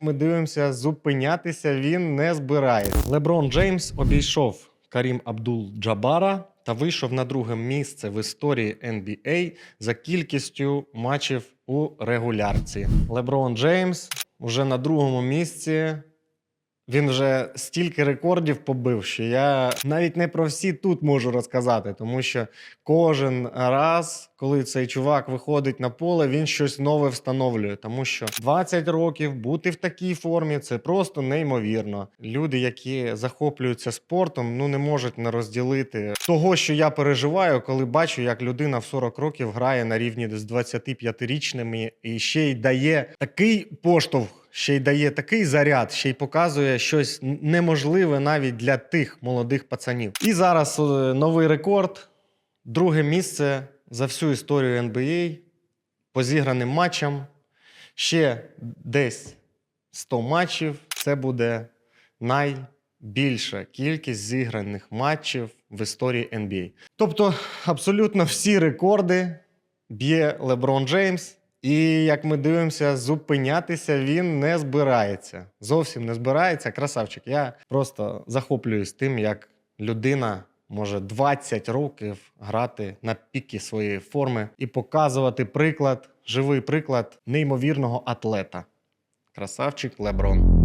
Ми дивимося, зупинятися він не збирається. Леброн Джеймс обійшов Карім Абдул Джабара та вийшов на друге місце в історії NBA за кількістю матчів у регулярці. Леброн Джеймс уже на другому місці. Він вже стільки рекордів побив, що я навіть не про всі тут можу розказати, тому що кожен раз, коли цей чувак виходить на поле, він щось нове встановлює. Тому що 20 років бути в такій формі це просто неймовірно. Люди, які захоплюються спортом, ну не можуть не розділити того, що я переживаю, коли бачу, як людина в 40 років грає на рівні з 25-річними і ще й дає такий поштовх. Ще й дає такий заряд, ще й показує щось неможливе навіть для тих молодих пацанів. І зараз е, новий рекорд. Друге місце за всю історію NBA по зіграним матчам. Ще десь 100 матчів. Це буде найбільша кількість зіграних матчів в історії NBA. Тобто абсолютно всі рекорди б'є Леброн Джеймс. І як ми дивимося, зупинятися він не збирається. Зовсім не збирається. Красавчик. Я просто захоплююсь тим, як людина може 20 років грати на піки своєї форми і показувати приклад, живий приклад неймовірного атлета. Красавчик Леброн.